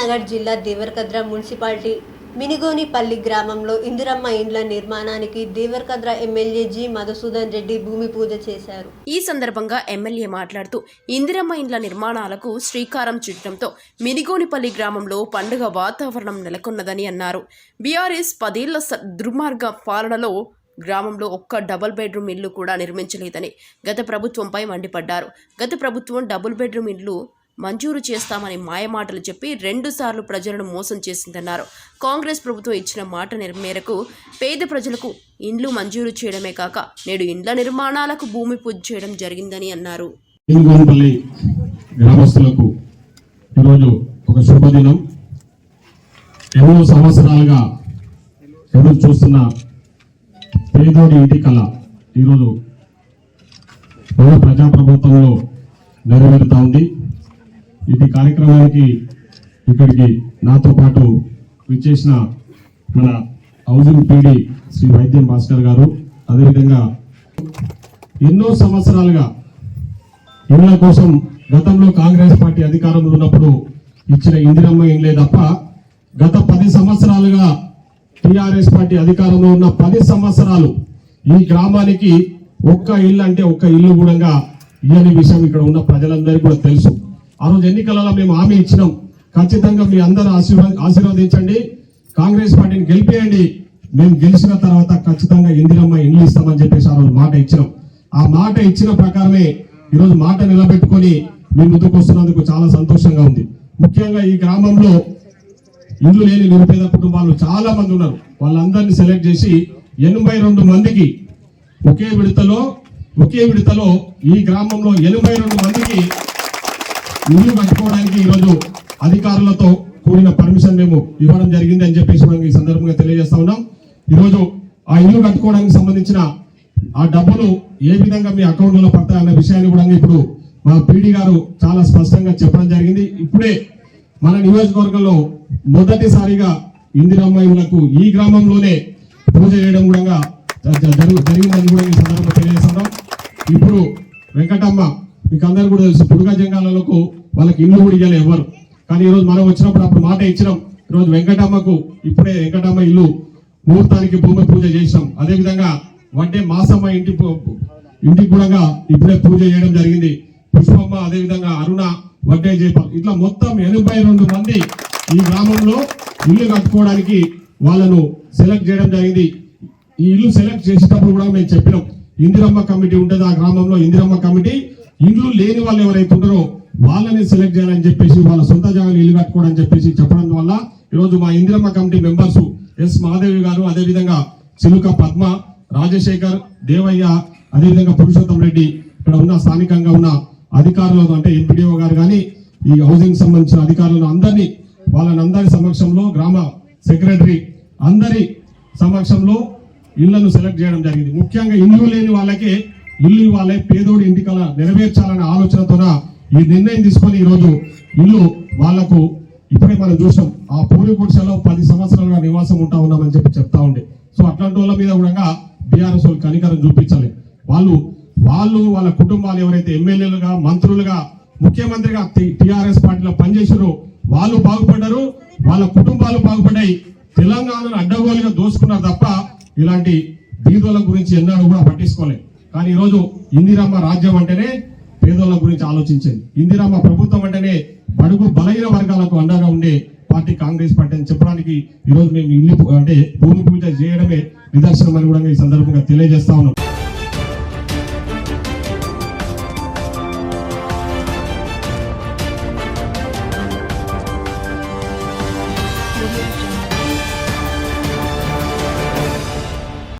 నగర్ జిల్లా దేవరకద్ర మున్సిపాలిటీ మినిగోనిపల్లి గ్రామంలో ఇందిరమ్మ ఇండ్ల నిర్మాణానికి దేవరకద్ర ఎమ్మెల్యే జి మధుసూదన్ రెడ్డి భూమి పూజ చేశారు. ఈ సందర్భంగా ఎమ్మెల్యే మాట్లాడుతూ ఇందిరమ్మ ఇండ్ల నిర్మాణాలకు శ్రీకారం చుట్టడంతో మినిగోనిపల్లి గ్రామంలో పండుగ వాతావరణం నెలకొన్నదని అన్నారు. బీఆర్ఎస్ పదేళ్ళ దుర్మార్గ పాలనలో గ్రామంలో ఒక్క డబుల్ బెడ్రూమ్ ఇల్లు కూడా నిర్మించలేదని గత ప్రభుత్వంపై మండిపడ్డారు. గత ప్రభుత్వం డబుల్ బెడ్రూమ్ ఇల్లు మంజూరు చేస్తామని మాయమాటలు చెప్పి రెండుసార్లు ప్రజలను మోసం చేసిందన్నారు. కాంగ్రెస్ ప్రభుత్వం ఇచ్చిన మాట మేరకు పేద ప్రజలకు ఇండ్లు మంజూరు చేయడమే కాక నేడు ఇండ్ల నిర్మాణాలకు భూమి పూజ చేయడం జరిగిందని అన్నారు. గ్రామస్తులకు ఈరోజు ఒక శుభదినం. ఎన్నో సంవత్సరాలుగా ఎదురు చూస్తున్న పేదోడి ఇంటి కళ ఈరోజు ప్రజాప్రభుత్వంలో నెరవేరుతా ఉంది. ఇది కార్యక్రమానికి ఇక్కడికి నాతో పాటు విచ్చేసిన మన హౌసింగ్ పీడి శ్రీ వైద్యం భాస్కర్ గారు. అదేవిధంగా ఎన్నో సంవత్సరాలుగా ఇళ్ళ కోసం గతంలో కాంగ్రెస్ పార్టీ అధికారంలో ఉన్నప్పుడు ఇచ్చిన ఇందిరమ్మ ఇండ్లే తప్ప గత పది సంవత్సరాలుగా టిఆర్ఎస్ పార్టీ అధికారంలో ఉన్న పది సంవత్సరాలు ఈ గ్రామానికి ఒక్క ఇల్లు అంటే ఒక్క ఇల్లు కూడా ఇయ్యని విషయం ఇక్కడ ఉన్న ప్రజలందరికీ కూడా తెలుసు. ఆ రోజు ఎన్నికలలో మేము హామీ ఇచ్చినాం. ఖచ్చితంగా మీ అందరూ ఆశీర్వా ఆశీర్వదించండి. కాంగ్రెస్ పార్టీని గెలిపేయండి. మేము గెలిచిన తర్వాత ఖచ్చితంగా ఇందిరమ్మ ఇండ్లు ఇస్తామని చెప్పేసి ఆ రోజు మాట ఇచ్చినాం. ఆ మాట ఇచ్చిన ప్రకారమే ఈరోజు మాట నిలబెట్టుకొని మీ ముందుకు వస్తున్నందుకు చాలా సంతోషంగా ఉంది. ముఖ్యంగా ఈ గ్రామంలో ఇల్లు లేని నిరుపేద కుటుంబాలు చాలా మంది ఉన్నారు. వాళ్ళందరినీ సెలెక్ట్ చేసి ఎనభై రెండు మందికి ఒకే విడతలో ఒకే విడతలో ఈ గ్రామంలో ఎనభై రెండు మందికి ఇల్లు కట్టుకోవడానికి ఈరోజు అధికారులతో కూడిన పర్మిషన్ మేము ఇవ్వడం జరిగింది అని చెప్పేసి మనం ఈ సందర్భంగా తెలియజేస్తా ఉన్నాం. ఈరోజు ఆ ఇల్లు కట్టుకోవడానికి సంబంధించిన ఆ డబ్బులు ఏ విధంగా మీ అకౌంట్లో పడతాయన్న విషయాన్ని కూడా ఇప్పుడు మా పీడీ గారు చాలా స్పష్టంగా చెప్పడం జరిగింది. ఇప్పుడే మన నియోజకవర్గంలో మొదటిసారిగా ఇందిరమ్మ ఇళ్ళకు ఈ గ్రామంలోనే పూజ చేయడం కూడా జరిగిందని కూడా ఈ సందర్భంగా తెలియజేస్తున్నాం ఇప్పుడు వెంకటమ్మ మీకు అందరూ కూడా తెలుసు పుడుగా జంగాలకు వాళ్ళకి ఇల్లు కూడా ఇవ్వాలి ఎవరు. కానీ ఈరోజు మనం వచ్చినప్పుడు అప్పుడు మాట ఇచ్చినాం. ఈరోజు వెంకటమ్మకు ఇప్పుడే వెంకటమ్మ ఇల్లు ముహూర్తానికి భూమి పూజ చేసినాం అదేవిధంగా వడ్డే మాసమ్మ ఇంటి ఇంటికి కూడా ఇప్పుడే పూజ చేయడం జరిగింది. పుష్పమ్మ అదేవిధంగా అరుణ వడ్డే జయపాల్. ఇట్లా మొత్తం ఎనభై రెండు మంది ఈ గ్రామంలో ఇల్లు కట్టుకోవడానికి వాళ్ళను సెలెక్ట్ చేయడం జరిగింది. ఈ ఇల్లు సెలెక్ట్ చేసేటప్పుడు కూడా మేము చెప్పినాం ఇందిరమ్మ కమిటీ ఉంటుంది ఆ గ్రామంలో ఇందిరమ్మ కమిటీ. ఇండ్లు లేని వాళ్ళు ఎవరైతే ఉంటారో వాళ్ళని సెలెక్ట్ చేయాలని చెప్పేసి వాళ్ళ సొంత జాగాలు ఇల్లు కట్టుకోవడం చెప్పేసి చెప్పడం వల్ల ఈరోజు మా Indiramma committee members S Mahadevi గారు అదేవిధంగా చిలుక పద్మ రాజశేఖర్ దేవయ్య అదేవిధంగా పురుషోత్తం రెడ్డి ఇక్కడ ఉన్న స్థానికంగా ఉన్న అధికారులు అంటే ఎంపీడీఓ గారు కానీ ఈ హౌసింగ్ సంబంధించిన అధికారులను అందరినీ వాళ్ళని సమక్షంలో గ్రామ సెక్రటరీ అందరి సమక్షంలో ఇళ్ళను సెలెక్ట్ చేయడం జరిగింది. ముఖ్యంగా ఇల్లు లేని వాళ్ళకే ఇల్లు ఇవ్వాలి పేదోడి ఇంటికల నెరవేర్చాలనే ఆలోచనతోన ఈ నిర్ణయం తీసుకొని ఈరోజు ఇల్లు వాళ్ళకు ఇప్పుడే మనం చూసాం. ఆ పూరి గుడిసెలో పది సంవత్సరాలుగా నివాసం ఉంటా ఉన్నామని చెప్పి చెప్తా ఉండే. సో అట్లాంటి వాళ్ళ మీద కూడా బీఆర్ఎస్ వాళ్ళు కనికరం చూపించాలి. వాళ్ళు వాళ్ళు వాళ్ళ కుటుంబాలు ఎవరైతే ఎమ్మెల్యేలుగా మంత్రులుగా ముఖ్యమంత్రిగా టిఆర్ఎస్ పార్టీలో పనిచేసారో వాళ్ళు బాగుపడ్డారు వాళ్ళ కుటుంబాలు బాగుపడ్డాయి. తెలంగాణను అడ్డగోలుగా దోసుకున్నారు తప్ప ఇలాంటి బీదుల గురించి ఎన్నడూ కూడా పట్టించుకోలేదు. కానీ ఈరోజు ఇందిరమ్మ రాజ్యం అంటేనే పేదోళ్ళ గురించి ఆలోచించేది. ఇందిరమ్మ ప్రభుత్వం అంటేనే బడుగు బలహీన వర్గాలకు అండగా ఉండే పార్టీ కాంగ్రెస్ పార్టీ అని చెప్పడానికి ఈరోజు మేము ఇల్లు అంటే భూమి పూజ చేయడమే నిదర్శనం అని కూడా ఈ సందర్భంగా తెలియజేస్తా ఉన్నాం.